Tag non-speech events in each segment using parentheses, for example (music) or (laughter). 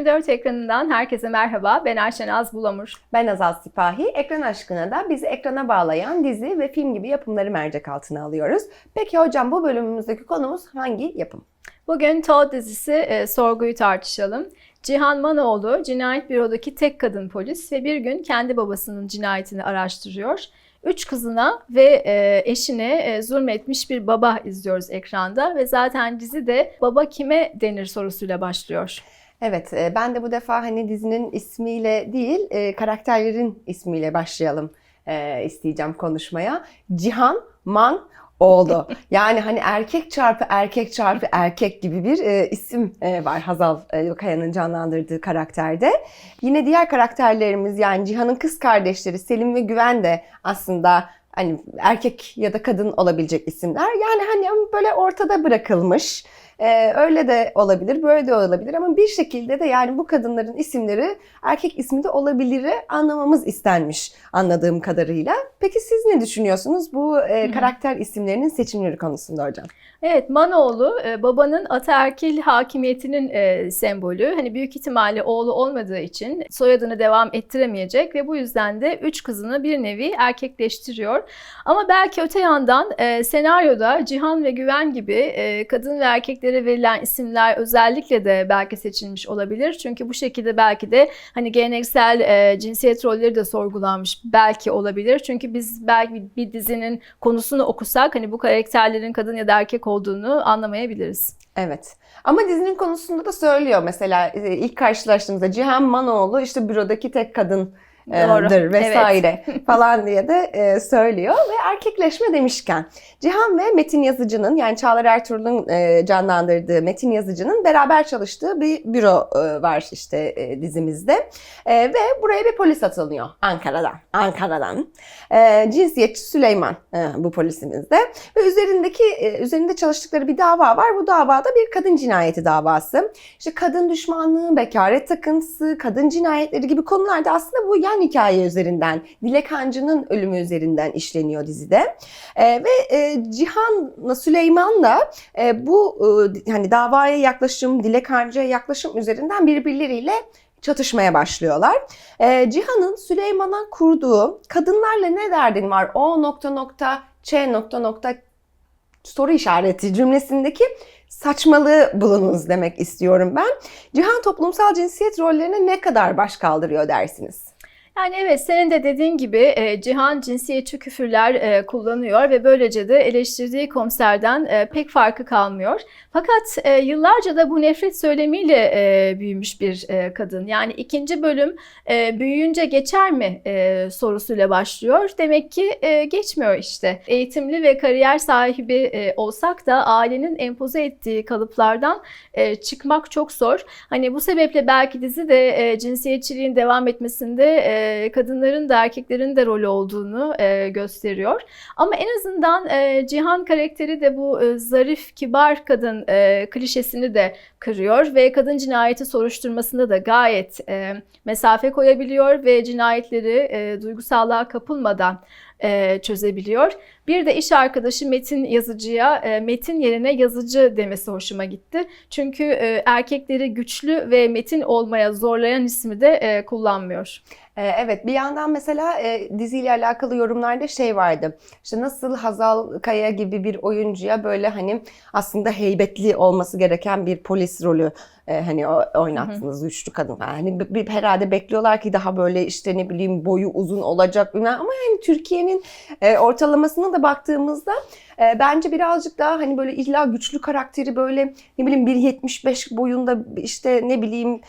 24 ekranından herkese merhaba. Ben Ayşen Az Bulamur. Ben Azal Sipahi. Ekran aşkına da bizi ekrana bağlayan dizi ve film gibi yapımları mercek altına alıyoruz. Peki hocam bu bölümümüzdeki konumuz hangi yapım? Bugün Todd dizisi e, sorguyu tartışalım. Cihan Manoğlu cinayet bürodaki tek kadın polis ve bir gün kendi babasının cinayetini araştırıyor. Üç kızına ve e, eşine e, zulmetmiş bir baba izliyoruz ekranda ve zaten dizi de baba kime denir sorusuyla başlıyor. Evet, e, ben de bu defa hani dizinin ismiyle değil, e, karakterlerin ismiyle başlayalım e, isteyeceğim konuşmaya. Cihan Man oldu. (laughs) Yani hani erkek çarpı erkek çarpı erkek gibi bir e, isim e, var Hazal e, Kaya'nın canlandırdığı karakterde. Yine diğer karakterlerimiz yani Cihan'ın kız kardeşleri Selim ve Güven de aslında hani erkek ya da kadın olabilecek isimler. Yani hani böyle ortada bırakılmış. Ee, öyle de olabilir, böyle de olabilir ama bir şekilde de yani bu kadınların isimleri erkek ismi de olabilir anlamamız istenmiş anladığım kadarıyla. Peki siz ne düşünüyorsunuz bu e, karakter isimlerinin seçimleri konusunda hocam? Evet, Manoğlu e, babanın ataerkil hakimiyetinin e, sembolü. Hani büyük ihtimalle oğlu olmadığı için soyadını devam ettiremeyecek ve bu yüzden de üç kızını bir nevi erkekleştiriyor. Ama belki öte yandan e, senaryoda Cihan ve Güven gibi kadın ve erkeklere verilen isimler özellikle de belki seçilmiş olabilir. Çünkü bu şekilde belki de hani geleneksel cinsiyet rolleri de sorgulanmış belki olabilir. Çünkü biz belki bir dizinin konusunu okusak hani bu karakterlerin kadın ya da erkek olduğunu anlamayabiliriz. Evet. Ama dizinin konusunda da söylüyor mesela e, ilk karşılaştığımızda Cihan Manoğlu işte bürodaki tek kadın Doğru, dır vesaire (laughs) falan diye de e, söylüyor ve erkekleşme demişken Cihan ve Metin Yazıcı'nın yani Çağlar Ertuğrul'un e, canlandırdığı Metin Yazıcı'nın beraber çalıştığı bir büro e, var işte e, dizimizde. E, ve buraya bir polis atılıyor Ankara'dan Ankara'dan. E, cinsiyetçi Süleyman e, bu polisimizde. Ve üzerindeki e, üzerinde çalıştıkları bir dava var. Bu davada bir kadın cinayeti davası. İşte kadın düşmanlığı bekaret takıntısı kadın cinayetleri gibi konularda aslında bu yan hikaye üzerinden, Dilek Hancı'nın ölümü üzerinden işleniyor dizide. E, ve e, Cihan'la Süleyman'la e, bu e, hani davaya yaklaşım, Dilek Hancı'ya yaklaşım üzerinden birbirleriyle çatışmaya başlıyorlar. E, Cihan'ın Süleyman'a kurduğu kadınlarla ne derdin var o nokta nokta ç nokta nokta soru işareti cümlesindeki saçmalığı bulunuz demek istiyorum ben. Cihan toplumsal cinsiyet rollerine ne kadar baş kaldırıyor dersiniz? Yani evet senin de dediğin gibi e, Cihan cinsiyetçi küfürler e, kullanıyor ve böylece de eleştirdiği komiserden e, pek farkı kalmıyor. Fakat e, yıllarca da bu nefret söylemiyle e, büyümüş bir e, kadın. Yani ikinci bölüm e, büyüyünce geçer mi e, sorusuyla başlıyor. Demek ki e, geçmiyor işte. Eğitimli ve kariyer sahibi e, olsak da ailenin empoze ettiği kalıplardan e, çıkmak çok zor. Hani bu sebeple belki dizi de e, cinsiyetçiliğin devam etmesinde e, kadınların da erkeklerin de rolü olduğunu e, gösteriyor. Ama en azından e, Cihan karakteri de bu e, zarif, kibar kadın e, klişesini de kırıyor ve kadın cinayeti soruşturmasında da gayet e, mesafe koyabiliyor ve cinayetleri e, duygusallığa kapılmadan e, çözebiliyor. Bir de iş arkadaşı Metin yazıcıya e, Metin yerine yazıcı demesi hoşuma gitti. Çünkü e, erkekleri güçlü ve Metin olmaya zorlayan ismi de e, kullanmıyor. Ee, Evet bir yandan mesela e, diziyle alakalı yorumlarda şey vardı. İşte nasıl Hazal Kaya gibi bir oyuncuya böyle hani aslında heybetli olması gereken bir polis rolü e, hani oynattınız güçlü kadın. Yani bir, bir herhalde bekliyorlar ki daha böyle işte ne bileyim boyu uzun olacak bilmem ama yani Türkiye'nin e, ortalamasına da baktığımızda e, bence birazcık daha hani böyle illa güçlü karakteri böyle ne bileyim 1.75 boyunda işte ne bileyim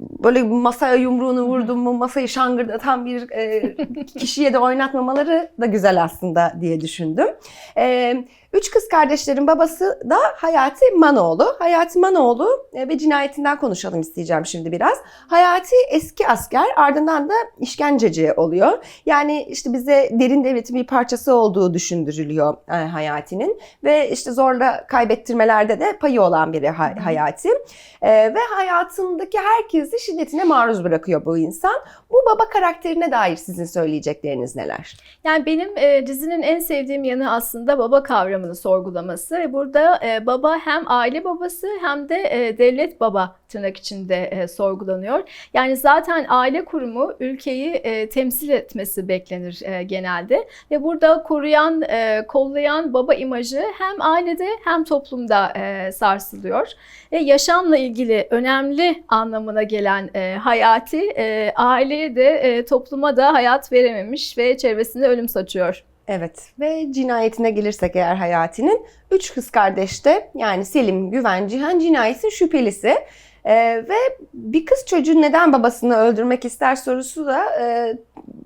böyle masaya yumruğunu vurdum mu masayı şangırdatan bir e, (laughs) kişiye de oynatmamaları da güzel aslında diye düşündüm. E, üç kız kardeşlerin babası da Hayati Manoğlu. Hayati Manoğlu e, ve cinayetinden konuşalım isteyeceğim şimdi biraz. Hayati eski asker ardından da işkenceci oluyor. Yani işte bize derin devletin bir parçası olduğu düşündürülüyor e, Hayati'nin ve işte zorla kaybettirmelerde de payı olan biri Ha- Hayati. E, ve hayatındaki herkesi şiddetine maruz bırakıyor bu insan. Bu baba karakterine dair sizin söyleyecekleriniz neler? Yani benim e, dizinin en sevdiğim yanı aslında baba kavramını sorgulaması burada e, baba hem aile babası hem de e, devlet baba tırnak içinde e, sorgulanıyor. Yani zaten aile kurumu ülkeyi e, temsil etmesi beklenir e, genelde ve burada koruyan, e, kollayan baba imajı hem ailede hem toplumda e, sarsılıyor. Ve yaşamla ilgili önemli anlamına gelen e, Hayati e, aileye de e, topluma da hayat verememiş ve çevresinde ölüm saçıyor. Evet ve cinayetine gelirsek eğer Hayati'nin üç kız kardeş de yani Selim, Güven, Cihan cinayetin şüphelisi. Ee, ve bir kız çocuğu neden babasını öldürmek ister sorusu da e,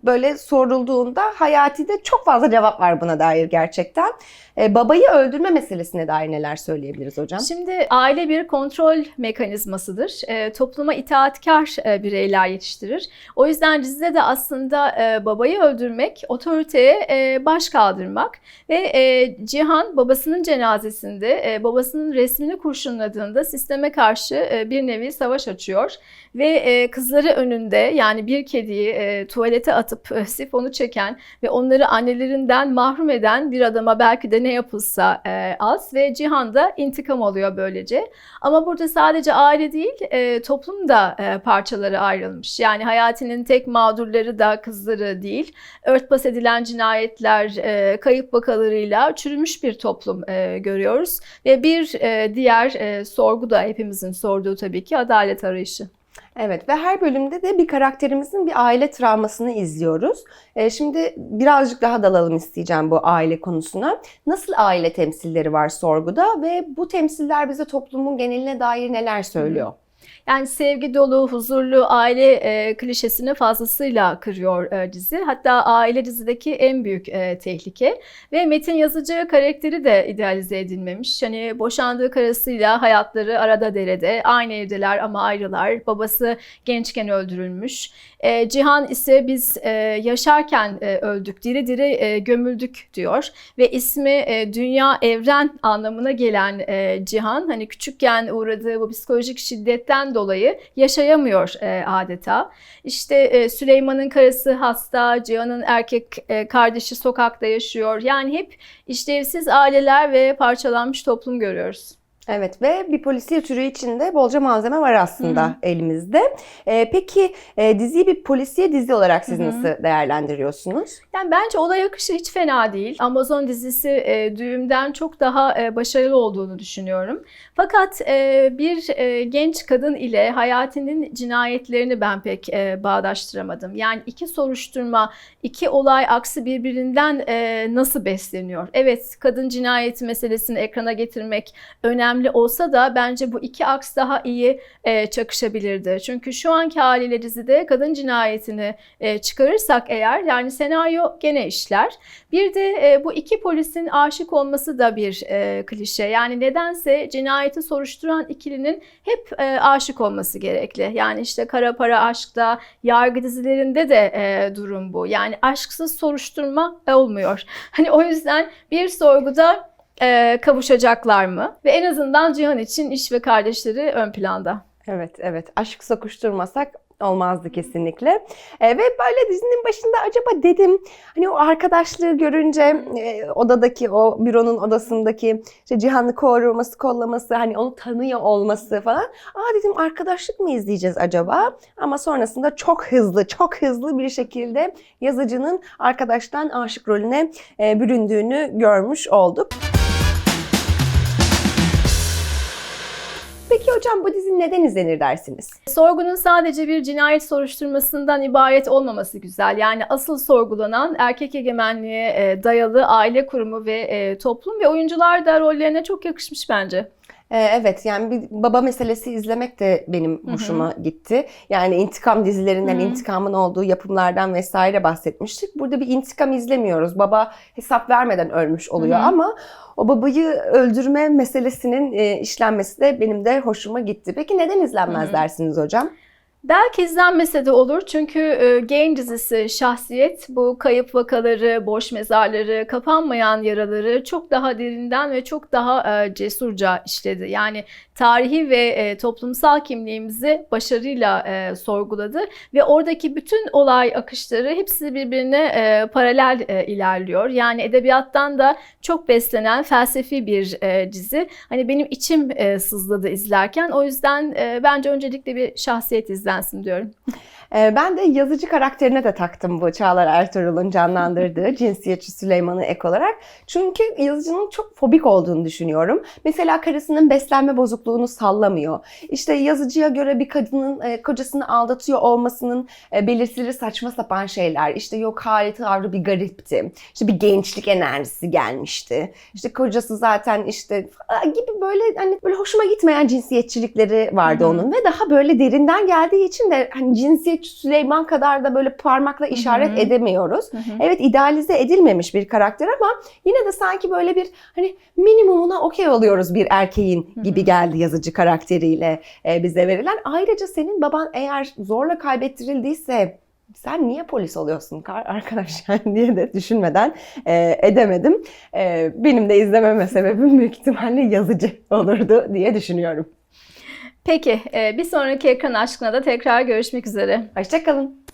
böyle sorulduğunda Hayati'de çok fazla cevap var buna dair gerçekten. Ee, babayı öldürme meselesine dair neler söyleyebiliriz hocam? Şimdi aile bir kontrol mekanizmasıdır. E, topluma itaatkar e, bireyler yetiştirir. O yüzden dizide de aslında e, babayı öldürmek, otoriteye e, baş kaldırmak ve e, Cihan babasının cenazesinde e, babasının resmini kurşunladığında sisteme karşı e, bir nevi savaş açıyor ve e, kızları önünde yani bir kediyi e, tuvalete atıp e, sifonu çeken ve onları annelerinden mahrum eden bir adama belki de ne yapılsa e, az ve Cihan da intikam alıyor böylece. Ama burada sadece aile değil e, toplum da e, parçalara ayrılmış. Yani Hayati'nin tek mağdurları da kızları değil. Örtbas edilen cinayetler, e, kayıp vakalarıyla çürümüş bir toplum e, görüyoruz. Ve bir e, diğer e, sorgu da hepimizin sorduğu tabii ki adalet arayışı. Evet ve her bölümde de bir karakterimizin bir aile travmasını izliyoruz. Ee, şimdi birazcık daha dalalım isteyeceğim bu aile konusuna. Nasıl aile temsilleri var sorguda ve bu temsiller bize toplumun geneline dair neler söylüyor? Yani sevgi dolu, huzurlu aile e, klişesini fazlasıyla kırıyor e, dizi. Hatta aile dizideki en büyük e, tehlike. Ve Metin Yazıcı karakteri de idealize edilmemiş. Hani boşandığı karısıyla hayatları arada derede, aynı evdeler ama ayrılar. Babası gençken öldürülmüş. E, Cihan ise biz e, yaşarken e, öldük, diri diri e, gömüldük diyor. Ve ismi e, dünya evren anlamına gelen e, Cihan hani küçükken uğradığı bu psikolojik şiddetten dolayı yaşayamıyor e, adeta. İşte e, Süleyman'ın karısı hasta, Cihan'ın erkek e, kardeşi sokakta yaşıyor. Yani hep işlevsiz aileler ve parçalanmış toplum görüyoruz. Evet ve bir polisiye türü içinde bolca malzeme var aslında Hı hı. elimizde. Ee, peki e, diziyi bir polisiye dizi olarak siz Hı hı. nasıl değerlendiriyorsunuz? Yani bence olay akışı hiç fena değil. Amazon dizisi e, Düğüm'den çok daha e, başarılı olduğunu düşünüyorum. Fakat e, bir e, genç kadın ile Hayati'nin cinayetlerini ben pek e, bağdaştıramadım. Yani iki soruşturma, iki olay aksı birbirinden e, nasıl besleniyor? Evet, kadın cinayeti meselesini ekrana getirmek önemli olsa da bence bu iki aks daha iyi e, çakışabilirdi. Çünkü şu anki haliyle dizide kadın cinayetini e, çıkarırsak eğer yani senaryo gene işler. Bir de e, bu iki polisin aşık olması da bir e, klişe. Yani nedense cinayeti soruşturan ikilinin hep e, aşık olması gerekli. Yani işte kara para aşkta, yargı dizilerinde de e, durum bu. Yani aşksız soruşturma olmuyor. (laughs) Hani o yüzden bir sorguda e, kavuşacaklar mı? Ve en azından Cihan için iş ve kardeşleri ön planda. Evet, evet. Aşk sokuşturmasak olmazdı kesinlikle. E, ve böyle dizinin başında acaba dedim hani o arkadaşlığı görünce e, odadaki o büronun odasındaki işte Cihan'ı koruması, kollaması hani onu tanıyor olması falan. Aa dedim arkadaşlık mı izleyeceğiz acaba? Ama sonrasında çok hızlı, çok hızlı bir şekilde yazıcının arkadaştan aşık rolüne e, büründüğünü görmüş olduk. Hocam bu dizi neden izlenir dersiniz? Sorgunun sadece bir cinayet soruşturmasından ibaret olmaması güzel. Yani asıl sorgulanan erkek egemenliğe e, dayalı aile kurumu ve e, toplum ve oyuncular da rollerine çok yakışmış bence. Ee, Evet yani bir baba meselesi izlemek de benim hoşuma gitti. Yani intikam dizilerinden, Hı hı. intikamın olduğu yapımlardan vesaire bahsetmiştik. Burada bir intikam izlemiyoruz. Baba hesap vermeden ölmüş oluyor Hı hı. ama o babayı öldürme meselesinin e, işlenmesi de benim de hoşuma gitti. Peki neden izlenmez Hı hı. dersiniz hocam? Belki izlenmese de olur çünkü e, Gain dizisi Şahsiyet bu kayıp vakaları, boş mezarları, kapanmayan yaraları çok daha derinden ve çok daha e, cesurca işledi. Yani tarihi ve e, toplumsal kimliğimizi başarıyla e, sorguladı ve oradaki bütün olay akışları hepsi birbirine e, paralel e, ilerliyor. Yani edebiyattan da çok beslenen felsefi bir e, dizi. Hani benim içim e, sızladı izlerken. O yüzden e, bence öncelikle bir şahsiyet izlensin diyorum. Ee, Ben de yazıcı karakterine de taktım bu Çağlar Ertuğrul'un canlandırdığı (laughs) cinsiyetçi Süleyman'ı ek olarak. Çünkü yazıcının çok fobik olduğunu düşünüyorum. Mesela karısının beslenme bozukluğunu sallamıyor. İşte yazıcıya göre bir kadının e, kocasını aldatıyor olmasının e, belirtileri saçma sapan şeyler. İşte yok hali tavrı bir garipti. İşte bir gençlik enerjisi gelmişti. İşte kocası zaten işte gibi böyle hani böyle hoşuma gitmeyen cinsiyetçilikleri vardı onun ve daha böyle derinden geldiği için de hani cinsiyetçi Süleyman kadar da böyle parmakla işaret hı. edemiyoruz. Evet idealize edilmemiş bir karakter ama yine de sanki böyle bir hani minimumuna okey oluyoruz bir erkeğin Hı hı. gibi geldi yazıcı karakteriyle e, bize verilen. Ayrıca senin baban eğer zorla kaybettirildiyse sen niye polis oluyorsun kar- arkadaş (laughs) yani diye de düşünmeden e, edemedim. E, benim de izlememe sebebim büyük ihtimalle yazıcı olurdu diye düşünüyorum. Peki e, bir sonraki ekran aşkına da tekrar görüşmek üzere. Hoşçakalın.